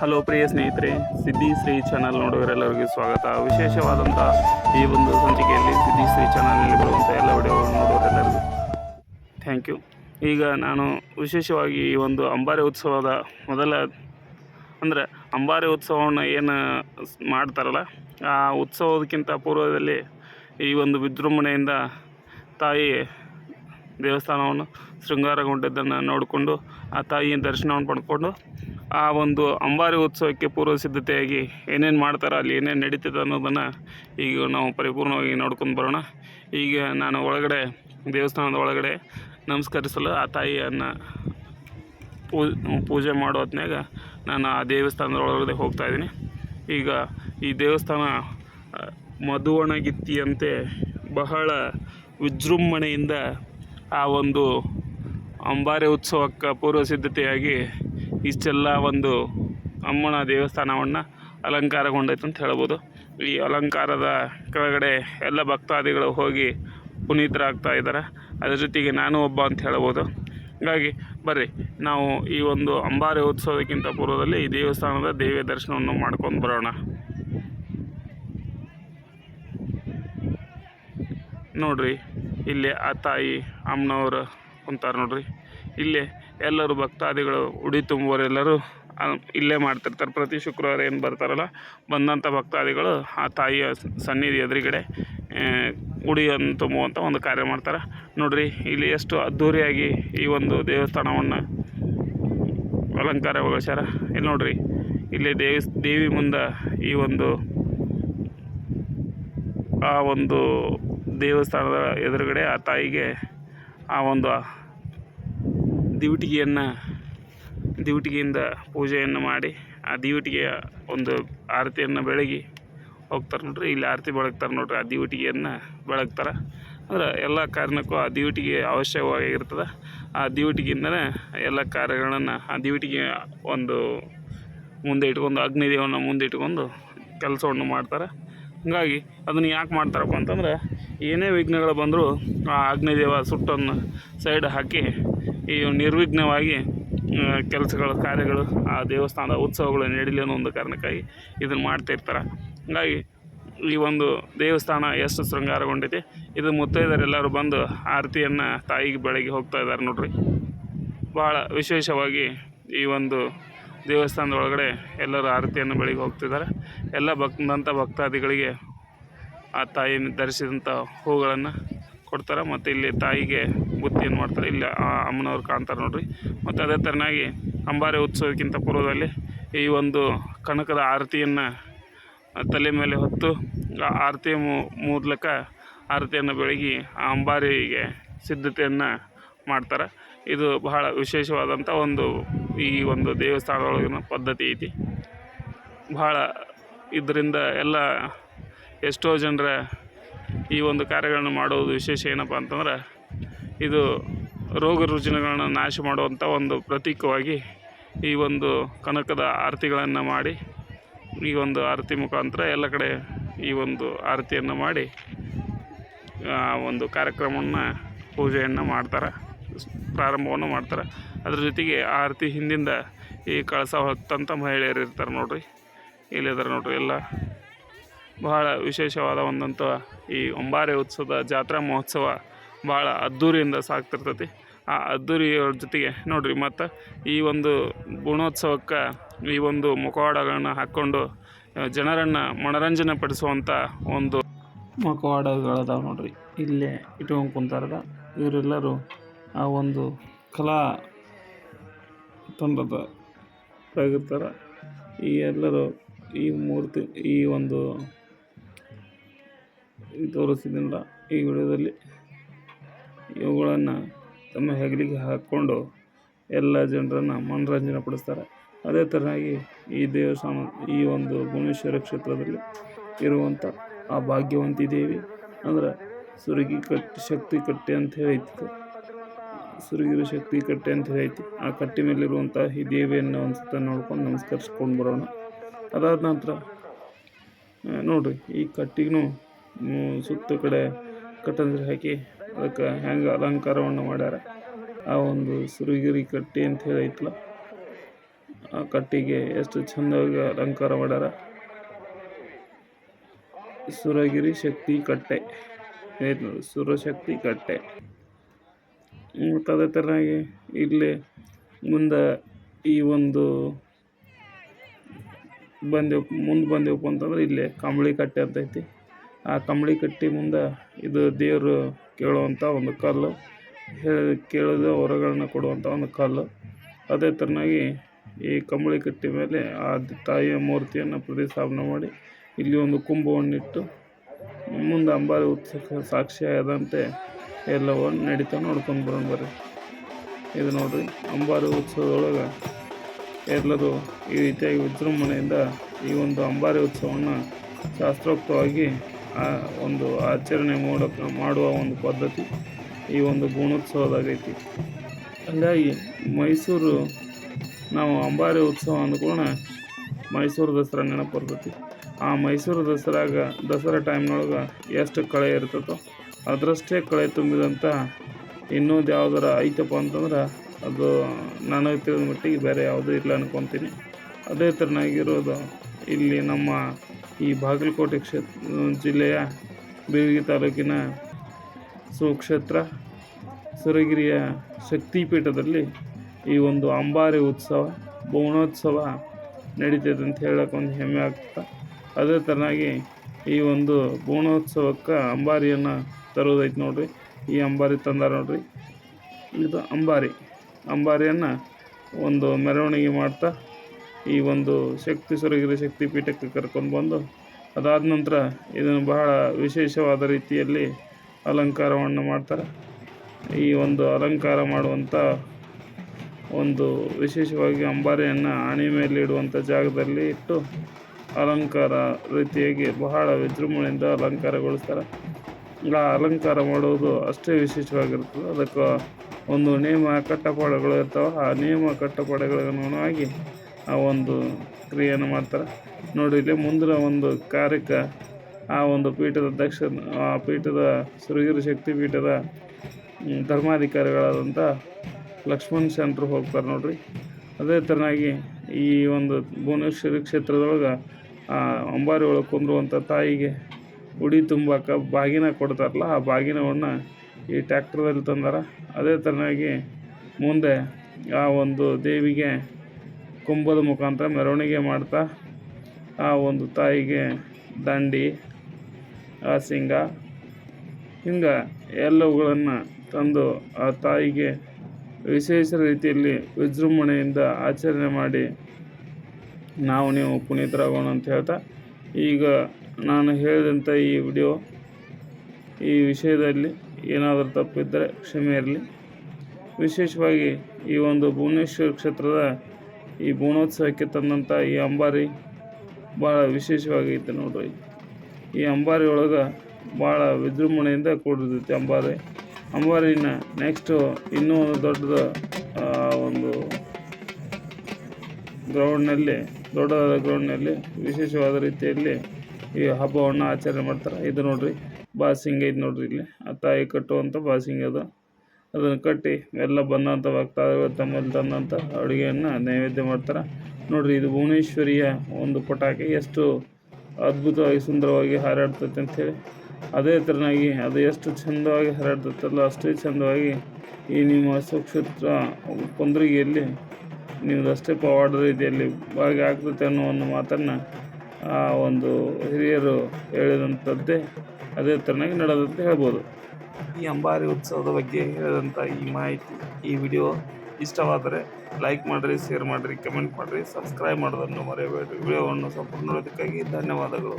Hello ಪ್ರಿಯ ಸ್ನೇಹಿತರೆ. ಸಿದ್ದಿ Shri channel ನೋಡುವರೆಲ್ಲರಿಗೂ ಸ್ವಾಗತ. ವಿಶೇಷವಾದಂಥ ಈ ಒಂದು ಸಂಚಿಕೆಯಲ್ಲಿ ಸಿದ್ದಿ ಶ್ರೀ ಚಾನಲ್ನಲ್ಲಿ ಬರುವಂಥ ಎಲ್ಲ ವಿಡಿಯೋಗಳನ್ನು ನೋಡುವರೆಲ್ಲರಿಗೂ ಥ್ಯಾಂಕ್ ಯು ಈಗ ನಾನು ವಿಶೇಷವಾಗಿ ಈ ಒಂದು ಅಂಬಾರಿ ಉತ್ಸವದ ಮೊದಲ, ಅಂದರೆ ಅಂಬಾರಿ ಉತ್ಸವವನ್ನು ಏನು ಮಾಡ್ತಾರಲ್ಲ, ಆ ಉತ್ಸವದಕ್ಕಿಂತ ಪೂರ್ವದಲ್ಲಿ ಈ ಒಂದು ವಿಜೃಂಭಣೆಯಿಂದ ತಾಯಿ ದೇವಸ್ಥಾನವನ್ನು ಶೃಂಗಾರಗೊಂಡಿದ್ದನ್ನು ನೋಡಿಕೊಂಡು, ಆ ತಾಯಿಯ ದರ್ಶನವನ್ನು ಪಡ್ಕೊಂಡು ಆ ಒಂದು ಅಂಬಾರಿ ಉತ್ಸವಕ್ಕೆ ಪೂರ್ವ ಸಿದ್ಧತೆಯಾಗಿ ಏನೇನು ಮಾಡ್ತಾರೆ, ಅಲ್ಲಿ ಏನೇನು ನಡೀತದೆ ಅನ್ನೋದನ್ನು ಈಗ ನಾವು ಪರಿಪೂರ್ಣವಾಗಿ ನೋಡ್ಕೊಂಡು ಬರೋಣ. ಈಗ ನಾನು ಒಳಗಡೆ, ದೇವಸ್ಥಾನದ ಒಳಗಡೆ ನಮಸ್ಕರಿಸಲು ಆ ತಾಯಿಯನ್ನು ಪೂಜೆ ಮಾಡೋ ಹೊತ್ನ್ಯಾಗ ನಾನು ಆ ದೇವಸ್ಥಾನದ ಒಳಗಡೆ ಹೋಗ್ತಾ ಇದ್ದೀನಿ. ಈಗ ಈ ದೇವಸ್ಥಾನ ಮಧುವಣಗಿತ್ತಿಯಂತೆ ಬಹಳ ವಿಜೃಂಭಣೆಯಿಂದ ಆ ಒಂದು ಅಂಬಾರಿ ಉತ್ಸವಕ್ಕೆ ಪೂರ್ವ ಸಿದ್ಧತೆಯಾಗಿ ಇಷ್ಟೆಲ್ಲ ಒಂದು ಅಮ್ಮನ ದೇವಸ್ಥಾನವನ್ನು ಅಲಂಕಾರಗೊಂಡೈತೆ ಅಂತ ಹೇಳ್ಬೋದು. ಈ ಅಲಂಕಾರದ ಕೆಳಗಡೆ ಎಲ್ಲ ಭಕ್ತಾದಿಗಳು ಹೋಗಿ ಪುನೀತರಾಗ್ತಾ ಇದ್ದಾರೆ. ಅದ್ರ ಜೊತೆಗೆ ನಾನು ಒಬ್ಬ ಅಂತ ಹೇಳ್ಬೋದು. ಹಾಗಾಗಿ ಬರ್ರಿ, ನಾವು ಈ ಒಂದು ಅಂಬಾರಿ ಉತ್ಸವಕ್ಕಿಂತ ಪೂರ್ವದಲ್ಲಿ ಈ ದೇವಸ್ಥಾನದ ದೇವಿಯ ದರ್ಶನವನ್ನು ಮಾಡ್ಕೊಂಡು ಬರೋಣ. ನೋಡ್ರಿ, ಇಲ್ಲಿ ಆ ತಾಯಿ, ಅಮ್ಮನವರು ಕುಂತಾರೆ ನೋಡ್ರಿ. ಇಲ್ಲೇ ಎಲ್ಲರೂ ಭಕ್ತಾದಿಗಳು ಉಡಿ ತುಂಬುವರೆಲ್ಲರೂ ಆ, ಇಲ್ಲೇ ಮಾಡ್ತಿರ್ತಾರೆ. ಪ್ರತಿ ಶುಕ್ರವಾರ ಏನು ಬರ್ತಾರಲ್ಲ ಬಂದಂಥ ಭಕ್ತಾದಿಗಳು ಆ ತಾಯಿಯ ಸನ್ನಿಧಿ ಎದುರುಗಡೆ ಉಡಿಯನ್ನು ತುಂಬುವಂಥ ಒಂದು ಕಾರ್ಯ ಮಾಡ್ತಾರೆ. ನೋಡ್ರಿ ಇಲ್ಲಿ ಎಷ್ಟು ಅದ್ಧೂರಿಯಾಗಿ ಈ ಒಂದು ದೇವಸ್ಥಾನವನ್ನು ಅಲಂಕಾರಗೊಳಿಸ್ಯಾರ. ಇಲ್ಲಿ ನೋಡ್ರಿ ಇಲ್ಲಿ ದೇವಿ ದೇವಿ ಮುಂದೆ ಈ ಒಂದು ಆ ಒಂದು ದೇವಸ್ಥಾನದ ಎದುರುಗಡೆ ಆ ತಾಯಿಗೆ ಆ ಒಂದು ದಿವಟಿಗೆಯನ್ನು, ದಿವಟಿಗೆಯಿಂದ ಪೂಜೆಯನ್ನು ಮಾಡಿ, ಆ ದಿವಟಿಗೆಯ ಒಂದು ಆರತಿಯನ್ನು ಬೆಳಗಿ ಹೋಗ್ತಾರೆ ನೋಡಿರಿ. ಇಲ್ಲಿ ಆರತಿ ಬೆಳಗ್ತಾರೆ ನೋಡಿರಿ, ಆ ದಿವಟಿಗೆಯನ್ನು ಬೆಳಗ್ತಾರೆ. ಅಂದ್ರೆ ಎಲ್ಲ ಕಾರಣಕ್ಕೂ ಆ ದಿವಟಿಗೆ ಅವಶ್ಯವಾಗಿರ್ತದೆ ಆ ದಿವಿಟಿಗೆಯಿಂದನೇ ಎಲ್ಲ ಕಾರ್ಯಗಳನ್ನು, ಆ ದಿವಟಿಗೆ ಒಂದು ಮುಂದೆ ಇಟ್ಕೊಂಡು, ಅಗ್ನಿದೇವನ ಮುಂದೆ ಇಟ್ಕೊಂಡು ಕೆಲಸವನ್ನು ಮಾಡ್ತಾರೆ. ಹಾಗಾಗಿ ಅದನ್ನು ಯಾಕೆ ಮಾಡ್ತಾರಪ್ಪ ಅಂತಂದ್ರೆ, ಏನೇ ವಿಘ್ನಗಳು ಬಂದರೂ ಆ ಅಗ್ನಿದೇವ ಸುಟ್ಟನ್ನು ಸೈಡ್ ಹಾಕಿ ಈ ನಿರ್ವಿಘ್ನವಾಗಿ ಕೆಲಸಗಳು ಕಾರ್ಯಗಳು, ಆ ದೇವಸ್ಥಾನದ ಉತ್ಸವಗಳು ನಡೀಲಿ ಅನ್ನೋ ಒಂದು ಕಾರಣಕ್ಕಾಗಿ ಇದನ್ನು ಮಾಡ್ತಿರ್ತಾರೆ ಹಾಗಾಗಿ ಈ ಒಂದು ದೇವಸ್ಥಾನ ಎಷ್ಟು ಶೃಂಗಾರಗೊಂಡಿದೆ, ಇದು ಮುತ್ತೈದರೆಲ್ಲರೂ ಬಂದು ಆರತಿಯನ್ನು ತಾಯಿಗೆ ಬೆಳಗ್ಗೆ ಹೋಗ್ತಾ ಇದ್ದಾರೆ ನೋಡ್ರಿ. ಭಾಳ ವಿಶೇಷವಾಗಿ ಈ ಒಂದು ದೇವಸ್ಥಾನದ ಒಳಗಡೆ ಎಲ್ಲರೂ ಆರತಿಯನ್ನು ಬೆಳಗ್ಗೆ ಹೋಗ್ತಿದ್ದಾರೆ. ಎಲ್ಲ ಭಕ್ತಂಥ ಭಕ್ತಾದಿಗಳಿಗೆ ಆ ತಾಯಿಯನ್ನು ಧರಿಸಿದಂಥ ಹೂಗಳನ್ನು ಕೊಡ್ತಾರೆ, ಮತ್ತು ಇಲ್ಲಿ ತಾಯಿಗೆ ಬುತ್ತಿಯನ್ನು ಮಾಡ್ತಾರೆ, ಇಲ್ಲಿ ಆ ಅಮ್ಮನವ್ರು ಕಾಣ್ತಾರೆ ನೋಡ್ರಿ. ಮತ್ತು ಅದೇ ಥರನಾಗಿ ಅಂಬಾರಿ ಉತ್ಸವಕ್ಕಿಂತ ಪೂರ್ವದಲ್ಲಿ ಈ ಒಂದು ಕನಕದ ಆರತಿಯನ್ನು ತಲೆ ಮೇಲೆ ಹೊತ್ತು ಆರತಿ ಮೂಲಕ ಆರತಿಯನ್ನು ಬೆಳಗಿ ಆ ಅಂಬಾರಿಗೆ ಸಿದ್ಧತೆಯನ್ನು ಮಾಡ್ತಾರೆ. ಇದು ಬಹಳ ವಿಶೇಷವಾದಂಥ ಒಂದು, ಈ ಒಂದು ದೇವಸ್ಥಾನದೊಳಗಿನ ಪದ್ಧತಿ ಐತಿ. ಬಹಳ ಇದರಿಂದ ಎಲ್ಲ ಎಷ್ಟೋ ಜನರ ಈ ಒಂದು ಕಾರ್ಯಗಳನ್ನು ಮಾಡುವುದು ವಿಶೇಷ ಏನಪ್ಪ ಅಂತಂದ್ರೆ, ಇದು ರೋಗ ರುಜಿನಗಳನ್ನು ನಾಶ ಮಾಡುವಂಥ ಒಂದು ಪ್ರತೀಕವಾಗಿ ಈ ಒಂದು ಕನಕದ ಆರತಿಗಳನ್ನು ಮಾಡಿ, ಈ ಒಂದು ಆರತಿ ಮುಖಾಂತರ ಎಲ್ಲ ಕಡೆ ಈ ಒಂದು ಆರತಿಯನ್ನು ಮಾಡಿ ಒಂದು ಕಾರ್ಯಕ್ರಮವನ್ನು ಪೂಜೆಯನ್ನು ಮಾಡ್ತಾರೆ, ಪ್ರಾರಂಭವನ್ನು ಮಾಡ್ತಾರೆ. ಅದ್ರ ಜೊತೆಗೆ ಆರತಿ ಹಿಂದಿಂದ ಈ ಕಳಸ ಹೊತ್ತಂಥ ಮಹಿಳೆಯರು ಇರ್ತಾರೆ ನೋಡ್ರಿ ಇಲ್ಲಿದ್ದಾರೆ ನೋಡ್ರಿ ಎಲ್ಲ. ಬಹಳ ವಿಶೇಷವಾದ ಒಂದಂಥ ಈ ಒಂಬಾರೆ ಉತ್ಸವದ ಜಾತ್ರಾ ಮಹೋತ್ಸವ ಭಾಳ ಅದ್ಧೂರಿಯಿಂದ ಸಾಗ್ತಿರ್ತೈತಿ. ಆ ಅದ್ದೂರಿಯವ್ರ ಜೊತೆಗೆ ನೋಡಿರಿ ಮತ್ತು ಈ ಒಂದು ಗುಣೋತ್ಸವಕ್ಕೆ ಈ ಒಂದು ಮುಖವಾಡಗಳನ್ನು ಹಾಕ್ಕೊಂಡು ಜನರನ್ನು ಮನರಂಜನೆ ಪಡಿಸುವಂಥ ಒಂದು ಮುಖವಾಡಗಳದಾವೆ ನೋಡಿರಿ. ಇಲ್ಲೇ ಇಟ್ಕೊಂಡು ಕುಂತಾರದ. ಇವರೆಲ್ಲರೂ ಆ ಒಂದು ಕಲಾ ತಂಡದ ಆಗಿರ್ತಾರೆ ಈ ಎಲ್ಲರೂ ಈ ಮೂರ್ತಿ, ಈ ಒಂದು ತೋರಿಸಿದ್ರಿಂದ ಈ ವಿಡಿಯೋದಲ್ಲಿ. ಇವುಗಳನ್ನು ತಮ್ಮ ಹೆಗಲಿಗೆ ಹಾಕ್ಕೊಂಡು ಎಲ್ಲ ಜನರನ್ನು ಮನರಂಜನೆ ಪಡಿಸ್ತಾರೆ. ಅದೇ ಥರನಾಗಿ ಈ ದೇವಸ್ಥಾನ, ಈ ಒಂದು ಭುವನೇಶ್ವರ ಕ್ಷೇತ್ರದಲ್ಲಿ ಇರುವಂಥ ಆ ಭಾಗ್ಯವಂತಿ ದೇವಿ, ಅಂದ್ರೆ ಸುರುಗಿ ಕಟ್ಟಿ, ಶಕ್ತಿ ಕಟ್ಟೆ ಅಂತ ಹೇಳೈತಿ ಸುರುಗಿರು ಶಕ್ತಿ ಕಟ್ಟೆ ಅಂತ ಹೇಳೈತಿ ಆ ಕಟ್ಟೆ ಮೇಲಿರುವಂಥ ಈ ದೇವಿಯನ್ನು ಒಂದು ನೋಡ್ಕೊಂಡು ನಮಸ್ಕರಿಸ್ಕೊಂಡು ಬರೋಣ. ಅದಾದ ನಂತರ ನೋಡಿರಿ, ಈ ಕಟ್ಟಿಗೂ ಸುತ್ತ ಕಡೆ ಕಟ್ಟಂದ್ರೆ ಹಾಕಿ ಅದಕ್ಕೆ ಹೆಂಗೆ ಅಲಂಕಾರವನ್ನು ಮಾಡ್ಯಾರ. ಆ ಒಂದು ಸುರಗಿರಿ ಕಟ್ಟಿ ಅಂತ ಹೇಳೈತಲ್ಲ ಆ ಕಟ್ಟಿಗೆ ಎಷ್ಟು ಚಂದವಾಗಿ ಅಲಂಕಾರ ಮಾಡ್ಯಾರ. ಸುರಗಿರಿ ಶಕ್ತಿ ಕಟ್ಟೆ ಸುರ ಸುರಶಕ್ತಿ ಕಟ್ಟೆ. ಮತ್ತು ಅದೇ ಥರನಾಗಿ ಇಲ್ಲಿ ಮುಂದೆ ಈ ಒಂದು ಬಂದೆವು ಮುಂದೆ ಬಂದೆವಪ್ಪ ಅಂತಂದ್ರೆ ಇಲ್ಲಿ ಕಂಬಳಿ ಕಟ್ಟೆ ಅಂತ ಐತಿ. ಆ ಕಂಬಳಿ ಕಟ್ಟಿ ಮುಂದೆ ಇದು ದೇವರು ಕೇಳುವಂಥ ಒಂದು ಕಲ್ಲು ಕೇಳಿದ ವರಗಳನ್ನ ಕೊಡುವಂಥ ಒಂದು ಕಲ್ಲು. ಅದೇ ಥರನಾಗಿ ಈ ಕಂಬಳಿ ಕಟ್ಟಿ ಮೇಲೆ ಆ ತಾಯಿಯ ಮೂರ್ತಿಯನ್ನು ಪ್ರತಿಷ್ಠಾಪನೆ ಮಾಡಿ ಇಲ್ಲಿ ಒಂದು ಕುಂಭವನ್ನಿಟ್ಟು ಮುಂದೆ ಅಂಬಾರಿ ಉತ್ಸವಕ್ಕೆ ಸಾಕ್ಷಿಯಾದಂತೆ ಎಲ್ಲವನ್ನು ನಡೀತಾ ನೋಡ್ಕೊಂಡು ಬರೋಣ ಬರ್ರಿ. ಇದು ನೋಡ್ರಿ, ಅಂಬಾರಿ ಉತ್ಸವದೊಳಗೆ ಎಲ್ಲರೂ ಈ ರೀತಿಯಾಗಿ ವಿಜೃಂಭಣೆಯಿಂದ ಈ ಒಂದು ಅಂಬಾರಿ ಉತ್ಸವವನ್ನು ಶಾಸ್ತ್ರೋಕ್ತವಾಗಿ ಒಂದು ಆಚರಣೆ ಮಾಡೋಕೆ ಮಾಡುವ ಒಂದು ಪದ್ಧತಿ ಈ ಒಂದು ಗುಣೋತ್ಸವದಾಗೈತಿ ಹಂಗಾಗಿ ಮೈಸೂರು ನಾವು ಅಂಬಾರಿ ಉತ್ಸವ ಅಂದ್ಕೊಳ್ಳೋಣ ಮೈಸೂರು ದಸರಾ ನೆನಪು ಬರ್ತೈತಿ. ಆ ಮೈಸೂರು ದಸರಾಗ ದಸರಾ ಟೈಮ್ನೊಳಗೆ ಎಷ್ಟು ಕಳೆ ಇರ್ತದೋ ಅದರಷ್ಟೇ ಕಳೆ ತುಂಬಿದಂಥ ಇನ್ನೊಂದು ಯಾವ್ದಾರ ಐತಪ್ಪ ಅಂತಂದ್ರೆ ಅದು ನನಗೆ ತಿಳಿದ ಮಟ್ಟಿಗೆ ಬೇರೆ ಯಾವುದೂ ಇಲ್ಲ ಅನ್ಕೊತೀನಿ. ಅದೇ ಥರನಾಗಿರೋದು ಇಲ್ಲಿ ನಮ್ಮ ಈ ಬಾಗಲಕೋಟೆ ಕ್ಷೇತ್ರ ಜಿಲ್ಲೆಯ ಬೇವಿಗೆ ತಾಲೂಕಿನ ಸುಕ್ಷೇತ್ರ, ಸುರಗಿರಿಯ ಶಕ್ತಿಪೀಠದಲ್ಲಿ ಈ ಒಂದು ಅಂಬಾರಿ ಉತ್ಸವ, ಬೋಣೋತ್ಸವ ನಡೀತೈತೆ ಅಂತ ಹೇಳಕ್ಕೆ ಒಂದು ಹೆಮ್ಮೆ ಆಗ್ತದೆ ಅದೇ ಥರನಾಗಿ ಈ ಒಂದು ಬೋಣೋತ್ಸವಕ್ಕೆ ಅಂಬಾರಿಯನ್ನು ತರೋದೈತೆ ನೋಡ್ರಿ. ಈ ಅಂಬಾರಿ ತಂದಾರ ನೋಡ್ರಿ. ಇದು ಅಂಬಾರಿ, ಅಂಬಾರಿಯನ್ನು ಒಂದು ಮೆರವಣಿಗೆ ಮಾಡ್ತಾ ಈ ಒಂದು ಶಕ್ತಿ ಸುರಗಿರಿ ಶಕ್ತಿ ಪೀಠಕ್ಕೆ ಕರ್ಕೊಂಡು ಬಂದು ಅದಾದ ನಂತರ ಇದನ್ನು ಬಹಳ ವಿಶೇಷವಾದ ರೀತಿಯಲ್ಲಿ ಅಲಂಕಾರವನ್ನು ಮಾಡ್ತಾರೆ. ಈ ಒಂದು ಅಲಂಕಾರ ಮಾಡುವಂಥ ಒಂದು ವಿಶೇಷವಾಗಿ ಅಂಬಾರಿಯನ್ನು ಆಣಿ ಮೇಲೆ ಇಡುವಂಥ ಜಾಗದಲ್ಲಿ ಇಟ್ಟು ಅಲಂಕಾರ ರೀತಿಯಾಗಿ ಬಹಳ ವಿಜೃಂಭಣೆಯಿಂದ ಅಲಂಕಾರಗೊಳಿಸ್ತಾರೆ. ಆ ಅಲಂಕಾರ ಮಾಡುವುದು ಅಷ್ಟೇ ವಿಶೇಷವಾಗಿರ್ತದೆ ಅದಕ್ಕೆ ಒಂದು ನಿಯಮ ಕಟ್ಟಪಾಡುಗಳು ಇರ್ತಾವೆ. ಆ ನಿಯಮ ಕಟ್ಟಪಾಡುಗಳಿಗೆ ಅನುಗುಣವಾಗಿ ಆ ಒಂದು ಕ್ರಿಯೆಯನ್ನು ಮಾಡ್ತಾರೆ. ನೋಡಿ, ಇಲ್ಲಿ ಮುಂದಿನ ಒಂದು ಕಾರ್ಯಕ್ಕೆ ಆ ಒಂದು ಪೀಠದ ದಕ್ಷ, ಆ ಪೀಠದ ಸುರಗಿರಿ ಶಕ್ತಿ ಪೀಠದ ಧರ್ಮಾಧಿಕಾರಿಗಳಾದಂಥ ಲಕ್ಷ್ಮಣ್ ಶಂಟ್ರು ಹೋಗ್ತಾರೆ ನೋಡ್ರಿ. ಅದೇ ಥರನಾಗಿ ಈ ಒಂದು ಭುವನೇಶ್ವರಿ ಕ್ಷೇತ್ರದೊಳಗೆ ಆ ಅಂಬಾರಿ ಒಳಗೆ ಕುಂದ್ರುವಂಥ ತಾಯಿಗೆ ಉಡಿ ತುಂಬಕ್ಕೆ ಬಾಗಿನ ಕೊಡ್ತಾರಲ್ಲ, ಆ ಬಾಗಿನವನ್ನು ಈ ಟ್ಯಾಕ್ಟ್ರದಲ್ಲಿ ತಂದಾರ. ಅದೇ ಥರನಾಗಿ ಮುಂದೆ ಆ ಒಂದು ದೇವಿಗೆ ಕುಂಭದ ಮುಖಾಂತರ ಮೆರವಣಿಗೆ ಮಾಡ್ತಾ ಆ ಒಂದು ತಾಯಿಗೆ ದಂಡಿ ಸಿಂಗ, ಹಿಂಗೆ ಎಲ್ಲವುಗಳನ್ನು ತಂದು ಆ ತಾಯಿಗೆ ವಿಶೇಷ ರೀತಿಯಲ್ಲಿ ವಿಜೃಂಭಣೆಯಿಂದ ಆಚರಣೆ ಮಾಡಿ ನಾವು ನೀವು ಪುನೀತರಾಗೋಣ ಅಂತ ಹೇಳ್ತಾ, ಈಗ ನಾನು ಹೇಳಿದಂಥ ಈ ವಿಡಿಯೋ ಈ ವಿಷಯದಲ್ಲಿ ಏನಾದರೂ ತಪ್ಪಿದ್ದರೆ ಕ್ಷಮೆ ಇರಲಿ. ವಿಶೇಷವಾಗಿ ಈ ಒಂದು ಭುವನೇಶ್ವರ ಕ್ಷೇತ್ರದ ಈ ಬೋಣೋತ್ಸವಕ್ಕೆ ತಂದಂಥ ಈ ಅಂಬಾರಿ ಭಾಳ ವಿಶೇಷವಾಗೈತೆ ನೋಡ್ರಿ. ಈ ಅಂಬಾರಿ ಒಳಗೆ ಭಾಳ ವಿಜೃಂಭಣೆಯಿಂದ ಕೂಡಿರ್ತೈತಿ ಅಂಬಾರಿ. ಅಂಬಾರಿನ ನೆಕ್ಸ್ಟು ಇನ್ನೂ ಒಂದು ದೊಡ್ಡದ ಒಂದು ಗ್ರೌಂಡ್ನಲ್ಲಿ ದೊಡ್ಡದಾದ ಗ್ರೌಂಡ್ನಲ್ಲಿ ವಿಶೇಷವಾದ ರೀತಿಯಲ್ಲಿ ಈ ಹಬ್ಬವನ್ನು ಆಚರಣೆ ಮಾಡ್ತಾರೆ. ಇದು ನೋಡ್ರಿ ಬಾಸಿಂಗ್ ಐತೆ ನೋಡ್ರಿ ಇಲ್ಲಿ. ಆ ತಾಯಿ ಕಟ್ಟುವಂಥ ಬಾಸಿಂಗ್ ಅದು. ಅದನ್ನು ಕಟ್ಟಿ ಎಲ್ಲ ಬಂದಂಥ ಭಕ್ತಾದಿಗಳು ತಮ್ಮಲ್ಲಿ ತಂದಂಥ ಅಡುಗೆಯನ್ನು ನೈವೇದ್ಯ ಮಾಡ್ತಾರೆ. ನೋಡಿರಿ, ಇದು ಭುವನೇಶ್ವರಿಯ ಒಂದು ಪಟಾಕಿ ಎಷ್ಟು ಅದ್ಭುತವಾಗಿ ಸುಂದರವಾಗಿ ಹಾರಾಡ್ತೈತೆ ಅಂಥೇಳಿ ಅದೇ ಥರನಾಗಿ ಅದು ಎಷ್ಟು ಚಂದವಾಗಿ ಹಾರಾಡ್ತೈತಲ್ಲ, ಅಷ್ಟೇ ಚಂದವಾಗಿ ಈ ನಿಮ್ಮ ಸುಕ್ಷೇತ್ರ ಪಂದ್ರಿಗೆಯಲ್ಲಿ ನೀವು ಅಷ್ಟೇ ಪವಾಡ ರೀತಿಯಲ್ಲಿ ಭಾಗಿ ಆಗ್ತೈತೆ ಅನ್ನೋ ಒಂದು ಮಾತನ್ನು ಆ ಒಂದು ಹಿರಿಯರು ಹೇಳಿದಂಥದ್ದೇ ಅದೇ ಥರನಾಗಿ ನಡೆದಂತ ಹೇಳ್ಬೋದು. ಈ ಅಂಬಾರಿ ಉತ್ಸವದ ಬಗ್ಗೆ ಹೇಳಿದಂಥ ಈ ಮಾಹಿತಿ, ಈ ವಿಡಿಯೋ ಇಷ್ಟವಾದರೆ ಲೈಕ್ ಮಾಡಿರಿ, ಶೇರ್ ಮಾಡಿರಿ, ಕಮೆಂಟ್ ಮಾಡಿರಿ, ಸಬ್ಸ್ಕ್ರೈಬ್ ಮಾಡೋದನ್ನು ಮರೆಯಬೇಡಿ. ವಿಡಿಯೋವನ್ನು ಸಂಪೂರ್ಣ ನೋಡೋದಕ್ಕಾಗಿ ಧನ್ಯವಾದಗಳು.